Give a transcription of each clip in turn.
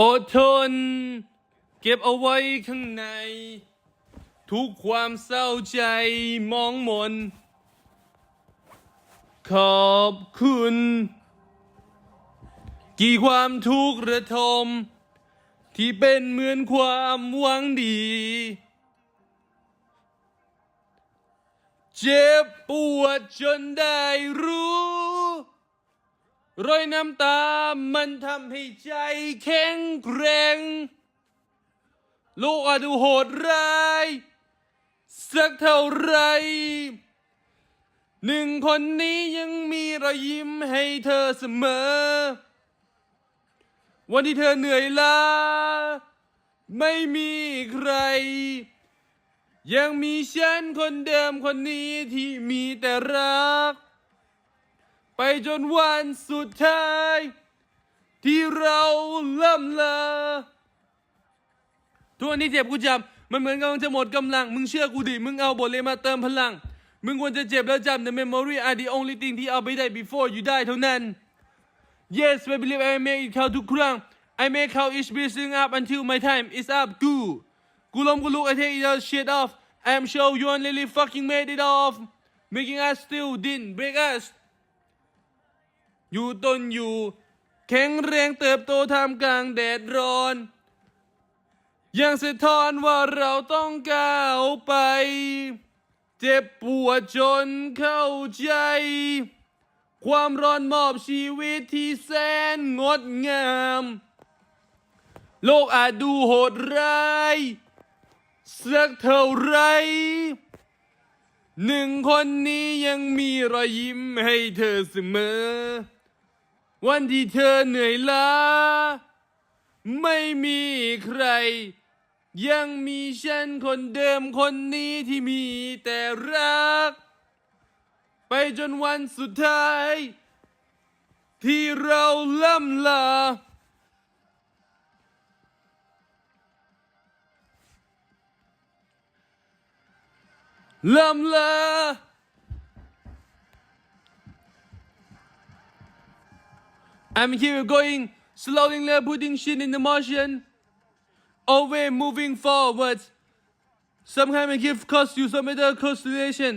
อดทน เก็บเอาไว้ข้างใน ทุกความเศร้าใจมองมน ขอบคุณ กี่ความทุกข์ระทม ที่เป็นเหมือนความหวังดี เจ็บปวดจนได้รู้ รอยน้ำตา มันทำให้ใจแข็งแกร่งโลกอาจดูโหดร้าย สักเท่าไร หนึ่งคนนี้ยังมีรอยยิ้มให้เธอเสมอ วันที่เธอเหนื่อยล้า ไม่มีใคร ยังมีฉันคนเดิมคนนี้ที่มีแต่รัก ไปจนวันสุดท้าย ที่เราเล่ำลาทุกวันนี้เจ็บกูจำมันเหมือนกำลังจะหมดกำลัง มึงเชื่อกูดิ มึงเอาบทเรียนมาเติมพลัง มึงควรจะเจ็บแล้วจำ The memory are the only thing ที่เอาไปได้ before you die เท่านั้น Yes I believe I make it เข้าทุกครั้ง I make how each building up until my time is up กูกูล้มกูลุก I take it all shit off I'm sure you and Lily fucking made it off making us still didn't break us อยู่ต้นอยู่ แข็งแรงเติบโตท่ามกลางแดดร้อน ยังสะท้อนว่าเราต้องก้าวไป เจ็บปวดจนเข้าใจ ความร้อนมอบชีวิตที่แสนงดงาม โลกอาจดูโหดร้ายสักเท่าไร หนึ่งคนนี้ยังมีรอยยิ้มให้เธอเสมอ วันที่เธอเหนื่อยล้า ไม่มีใคร ยังมีฉันคนเดิมคนนี้ที่มีแต่รัก ไปจนวันสุดท้าย ที่เราล่ำลาล่ำลา I'm here going slowly putting shit in the motion always moving forward sometimes I give cost you some other constellation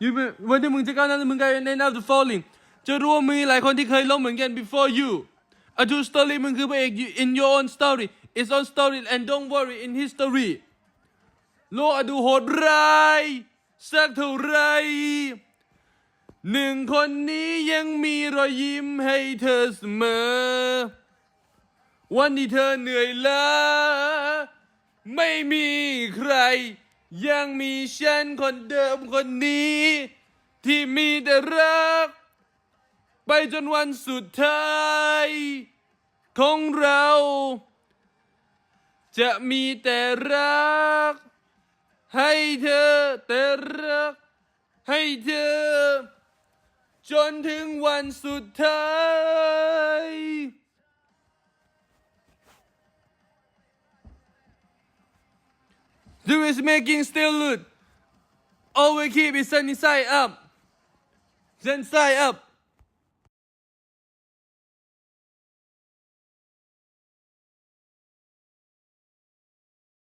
อยู่วันที่มึงจะก้าวหน้ามึงกลายเป็นใน now the falling จะรู้ว่ามีหลายคนที่เคยล้มเหมือนกัน before you a true story มึงคือพระเอก you- in your own story its own story and don't worry in history โลกอาจดูโหดร้ายสักเท่าไร หนึ่งคนนี้ยังมีรอยยิ้มให้เธอเสมอ วันที่เธอเหนื่อยล้าไม่มีใคร ยังมีฉันคนเดิมคนนี้ ที่มีแต่รัก ไปจนวันสุดท้าย ของเรา จะมีแต่รัก ให้เธอแต่รัก ให้เธอ จนถึงวันสุดท้าย Do is making still loot. Always keep it sunny side up. Then side up.